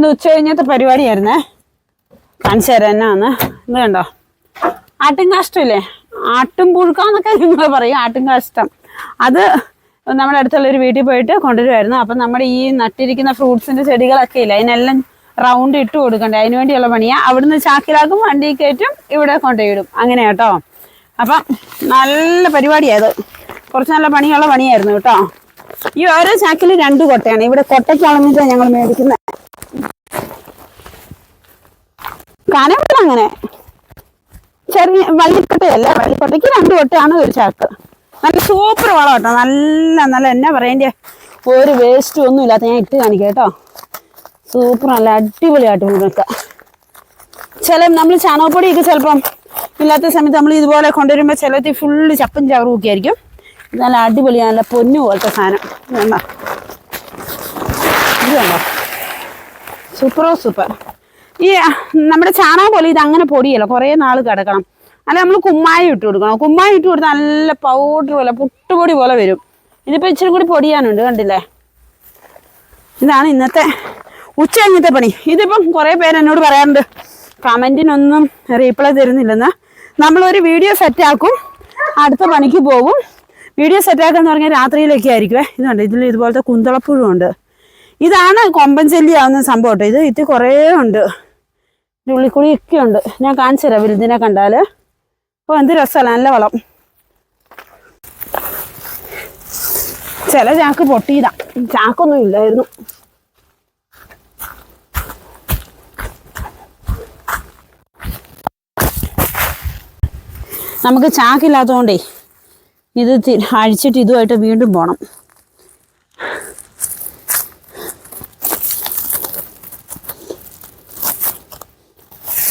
ഇന്ന് ഉച്ച കഴിഞ്ഞത്തെ പരിപാടിയായിരുന്നേ. കാണിച്ചു തരാം എന്നാന്ന് ഇത് കണ്ടോ? ആട്ടും കാഷ്ടമില്ലേ ആട്ടും പുഴുക്കാന്നൊക്കെ നിങ്ങൾ പറയും. ആട്ടും കാഷ്ടം അത് നമ്മുടെ അടുത്തുള്ള ഒരു വീട്ടിൽ പോയിട്ട് കൊണ്ടുവരുമായിരുന്നു. അപ്പം നമ്മുടെ ഈ നട്ടിരിക്കുന്ന ഫ്രൂട്ട്സിന്റെ ചെടികളൊക്കെ ഇല്ല അതിനെല്ലാം റൗണ്ട് ഇട്ട് കൊടുക്കണ്ടേ? അതിന് വേണ്ടിയുള്ള പണിയാണ് അവിടുന്ന് ചാക്കിലാക്കും വണ്ടി കയറ്റും ഇവിടെ കൊണ്ടുപോയിടും അങ്ങനെ കേട്ടോ. അപ്പം നല്ല പരിപാടിയായത് കുറച്ച് നല്ല പണിയുള്ള പണിയായിരുന്നു കേട്ടോ. ഈ ഓരോ ചാക്കിൽ രണ്ട് കൊട്ടയാണ്. ഇവിടെ കൊട്ടയ്ക്ക് അളഞ്ഞിട്ടാണ് ഞങ്ങൾ മേടിക്കുന്നത് കനവില്ല അങ്ങനെ ചെറിയ വള്ളിക്കൊട്ടയല്ല വള്ളിക്കൊട്ടയ്ക്ക് രണ്ട് കൊട്ടയാണ് ഒരു ചാക്ക്. നല്ല സൂപ്പർ വളം കേട്ടോ നല്ല നല്ല എന്നാ പറയണ്ടേ? ഒരു വേസ്റ്റും ഒന്നും ഇല്ലാത്ത ഞാൻ ഇട്ട് കാണിക്കാം കേട്ടോ. സൂപ്പർ നല്ല അടിപൊളിയായിട്ട് മുഴുക്ക ചില നമ്മൾ ചാണകപ്പൊടിയൊക്കെ ചിലപ്പം ഇല്ലാത്ത സമയത്ത് നമ്മൾ ഇതുപോലെ കൊണ്ടുവരുമ്പോൾ ചിലത്തിൽ ഫുള്ള് ചപ്പും ചവറും ഒക്കെ ആയിരിക്കും. നല്ല അടിപൊളിയാണ് നല്ല പൊന്നു പോലത്തെ സാധനം. കണ്ടോ ഇത് സൂപ്പറോ സൂപ്പർ ഈ നമ്മുടെ ചാണകം പോലെ ഇത് അങ്ങനെ പൊടിയല്ല. കുറേ നാൾ കിടക്കണം. അല്ല നമ്മൾ കുമ്മായി ഇട്ട് കൊടുക്കണം. കുമ്മായി ഇട്ട് കൊടുത്താൽ നല്ല പൗഡർ പോലെ പുട്ടുപൊടി പോലെ വരും. ഇതിപ്പോൾ ഇച്ചിരി കൂടി പൊടിയാനുണ്ട് കണ്ടില്ലേ? ഇതാണ് ഇന്നത്തെ ഉച്ച കഴിഞ്ഞത്തെ പണി. ഇതിപ്പം കുറേ പേര് എന്നോട് പറയാറുണ്ട് കമന്റിനൊന്നും റീപ്ലൈ തരുന്നില്ലെന്ന്. നമ്മളൊരു വീഡിയോ സെറ്റാക്കും അടുത്ത പണിക്ക് പോകും. വീഡിയോ സെറ്റാക്കുക എന്ന് പറഞ്ഞാൽ രാത്രിയിലൊക്കെ ആയിരിക്കുമേ ഇതുണ്ട് ഇതിൽ ഇതുപോലത്തെ കുന്തളപ്പുഴുണ്ട് ഇതാണ് കൊമ്പൻ ചെല്ലി ആവുന്ന സംഭവം കേട്ടോ. ഇത് ഇത് കുറേ ഉണ്ട്. ഇതിന്റെ ഉള്ളിക്കുഴിയൊക്കെ ഉണ്ട് ഞാൻ കാണിച്ചു തരാം വലുതിനെ കണ്ടാൽ അപ്പോൾ എന്ത് രസമല്ല നല്ല വളം. ചില ചാക്ക് പൊട്ടിയതാ. ചാക്കൊന്നും ഇല്ലായിരുന്നു. നമുക്ക് ചാക്കില്ലാത്തതുകൊണ്ടേ ഇത് അഴിച്ചിട്ട് ഇതുമായിട്ട് വീണ്ടും പോകണം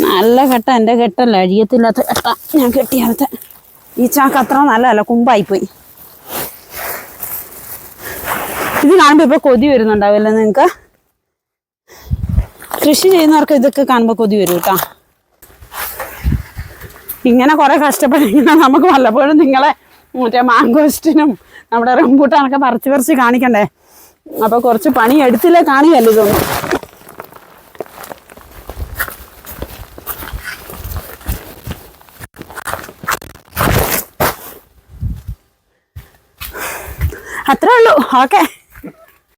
നല്ല കെട്ട എന്റെ കെട്ടല്ല അഴിയത്തില്ലാത്ത കെട്ട. ഞാൻ കെട്ടിയാലത്തെ ഈ ചാക്ക് അത്ര നല്ലതല്ല കുമ്പായിപ്പോയി. ഇത് കാണുമ്പോൾ ഇപ്പോൾ കൊതി വരുന്നുണ്ടാവില്ല നിങ്ങൾക്ക് കൃഷി ചെയ്യുന്നവർക്ക് ഇതൊക്കെ കാണുമ്പോൾ കൊതി വരും കേട്ടോ. ഇങ്ങനെ കുറെ കഷ്ടപ്പെട്ടിങ്ങനെ നമുക്ക് വല്ലപ്പോഴും നിങ്ങളെ മറ്റേ മാങ്കോസ്റ്റിനും നമ്മുടെ റംബൂട്ടാനൊക്കെ പറിച്ച് പറിച്ച് കാണിക്കണ്ടേ? അപ്പൊ കുറച്ച് പണി എടുത്തില്ലേ കാണിയല്ലോ ഇതൊന്നും? അത്രേ ഉള്ളൂ. ഓക്കെ.